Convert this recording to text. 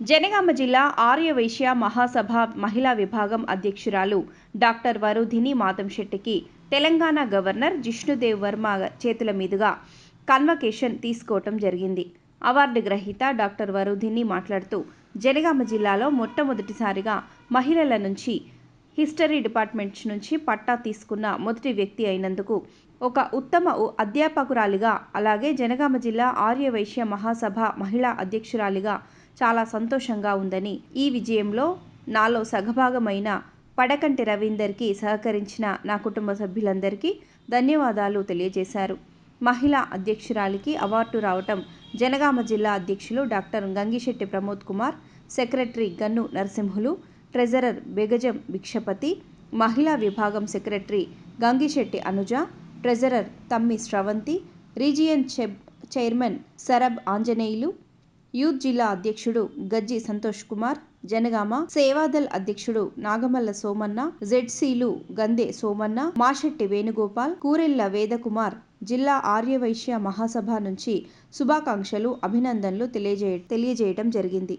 జనగామ జిల్లా ఆర్యవైశ్య మహాసభ మహిళా విభాగం అధ్యక్షురాలు డాక్టర్ వరుధిని మాతంశెట్టికి తెలంగాణ గవర్నర్ జిష్ణుదేవ్ వర్మ చేతుల మీదుగా కన్వకేషన్ తీసుకోవటం జరిగింది. అవార్డు గ్రహీత డాక్టర్ వరుధిని మాట్లాడుతూ జనగామ జిల్లాలో మొట్టమొదటిసారిగా మహిళల నుంచి హిస్టరీ డిపార్ట్మెంట్ నుంచి పట్టా తీసుకున్న మొదటి వ్యక్తి అయినందుకు ఒక ఉత్తమ అధ్యాపకురాలిగా అలాగే జనగామ జిల్లా ఆర్యవైశ్య మహాసభ మహిళా అధ్యక్షురాలిగా చాలా సంతోషంగా ఉందని ఈ విజయంలో నాలో సగభాగమైన పడకంటి రవీందర్కి సహకరించిన నా కుటుంబ సభ్యులందరికీ ధన్యవాదాలు తెలియజేశారు. మహిళా అధ్యక్షురాలికి అవార్డు రావటం జనగామ జిల్లా అధ్యక్షులు doctor Gangishetti Pramod Kumar secretary Gannu Narasimhulu treasurer Begajam Bhikshapathi మహిళా విభాగం secretary Gangishetti Anuja treasurer Thammi Sravanthi region చెబ్ chairman సరబ్ ఆంజనేయులు యూత్ జిల్లా అధ్యక్షుడు గజ్జి సంతోష్ కుమార్ జనగామ సేవాదల్ అధ్యక్షుడు నాగమల్ల సోమన్న జెడ్సీలు గందే సోమన్న మాషెట్టి వేణుగోపాల్ కూరెళ్ళ వేదకుమార్ జిల్లా ఆర్యవైశ్య మహాసభ నుంచి శుభాకాంక్షలు అభినందనలు తెలియజేయ తెలియజేయటం జరిగింది.